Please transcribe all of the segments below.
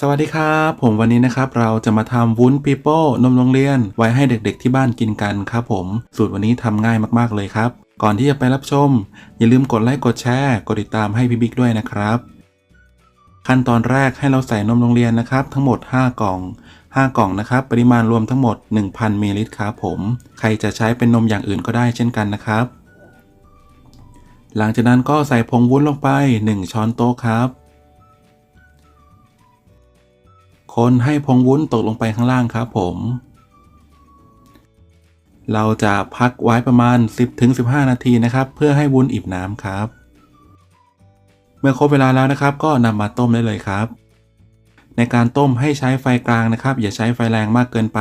สวัสดีครับ ผมวันนี้นะครับเราจะมาทำวุ้นปีโป้นมโรงเรียน ไว้ให้เด็กๆที่บ้านกินกันครับผม สูตรวันนี้ทำง่ายมากๆเลยครับ ก่อนที่จะไปรับชม อย่าลืมกดไลค์กดแชร์กดติดตามให้พี่บิ๊กด้วยนะครับ ขั้นตอนแรกให้เราใส่นมโรงเรียนนะครับ ทั้งหมด 5 กล่อง 5 กล่องนะครับ ปริมาณรวมทั้งหมด 1,000มิลลิลิตรครับผม ใครจะใช้เป็นนมอย่างอื่นก็ได้เช่นกันนะครับ หลังจากนั้นก็ใส่ผงวุ้นลงไป 1 ช้อนโต๊ะครับ คนให้พงวุ้นตกลงไปข้างล่างครับผม เราจะพักไว้ประมาณ 10-15 นาทีนะครับ เพื่อให้วุ้นอิ่มน้ำครับ เมื่อครบเวลาแล้วนะครับ ก็นำมาต้มได้เลยครับในการต้มให้ใช้ไฟกลางนะครับ อย่าใช้ไฟแรงมากเกินไป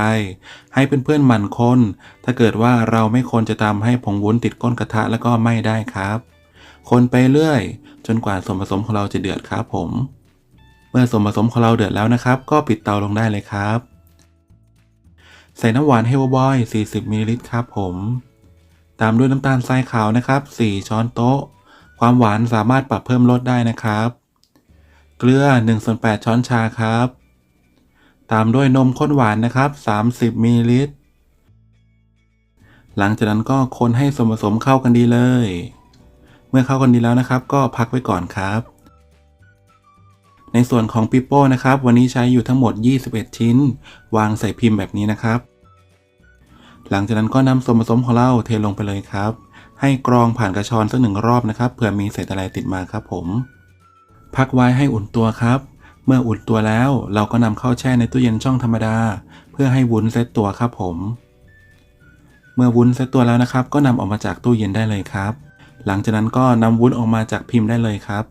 ให้เพื่อนๆหมั่นคนถ้าเกิดว่าเราไม่คนจะทำให้ผงวุ้นติดก้นกระทะแล้วก็ไหม้ได้ครับ คนไปเรื่อย จนกว่าส่วนผสมของเราจะเดือดครับผม เมื่อส่วนผสมของเราเดือดแล้วนะครับ ก็ปิดเตาลงได้เลยครับ ใส่น้ำหวานเฮลบอย 40มิลลิลิตรครับผม ตามด้วยน้ำตาลทรายขาวนะครับ 4 ช้อนโต๊ะ ความหวานสามารถปรับเพิ่มลดได้นะครับ เกลือ1ส่วน8ช้อนชาครับ ตามด้วยนมข้นหวานนะครับ 30มิลลิลิตร หลังจากนั้นก็คนให้ส่วนผสมเข้ากันดีเลย เมื่อเข้ากันดีแล้วนะครับ ก็พักไว้ก่อนครับ ในส่วนของปิโป้นะครับ วันนี้ใช้อยู่ทั้งหมด 21 ชิ้น วางใส่พิมพ์แบบนี้นะครับ หลังจากนั้นก็นำส่วนผสมของเราเทลงไปเลยครับ ให้กรองผ่านกระชอนสักหนึ่งรอบนะครับเผื่อมีเศษอะไรติดมาครับผม พักไว้ให้อุ่นตัวครับ เมื่ออุ่นตัวแล้วเราก็นำเข้าแช่ในตู้เย็นช่องธรรมดา เพื่อให้วุ้นเซตตัวครับผม เมื่อวุ้นเซตตัวแล้วนะครับ ก็นำออกมาจากตู้เย็นได้เลยครับ หลังจากนั้นก็นำวุ้นออกมาจากพิมพ์ได้เลยครับ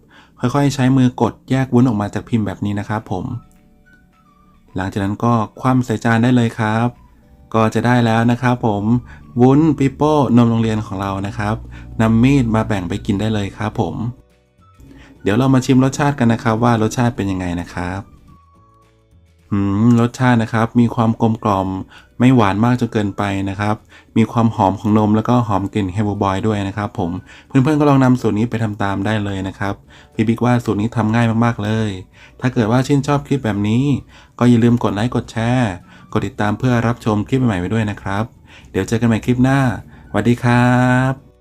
ค่อยๆ ใช้มือกดแยกวุ้นออกมาจากพิมพ์แบบนี้นะครับผม หลังจากนั้นก็คว่ำใส่จานได้เลยครับ ก็จะได้แล้วนะครับผมวุ้นปิโป้นมโรงเรียนของเรานะครับนำมีดมาแบ่งไปกินได้เลยครับผม เดี๋ยวเรามาชิมรสชาติกันนะครับว่ารสชาติเป็นยังไงนะครับ รสชาตินะครับ มีความกลมกล่อม ไม่หวานมากจนเกินไปนะครับ มีความหอมของนมแล้วก็หอมกลิ่นเฮลบอยด้วยนะครับ ผม เพื่อนๆก็ลองนำสูตรนี้ไปทำตามได้เลยนะครับ พี่บิ๊กว่าสูตรนี้ทำง่ายมากๆเลย ถ้าเกิดว่าชื่นชอบคลิปแบบนี้ ก็อย่าลืมกดไลค์กดแชร์ กดติดตามเพื่อรับชมคลิปใหม่ๆไว้ด้วยนะครับ เดี๋ยวเจอกันใหม่คลิปหน้าสวัสดีครับ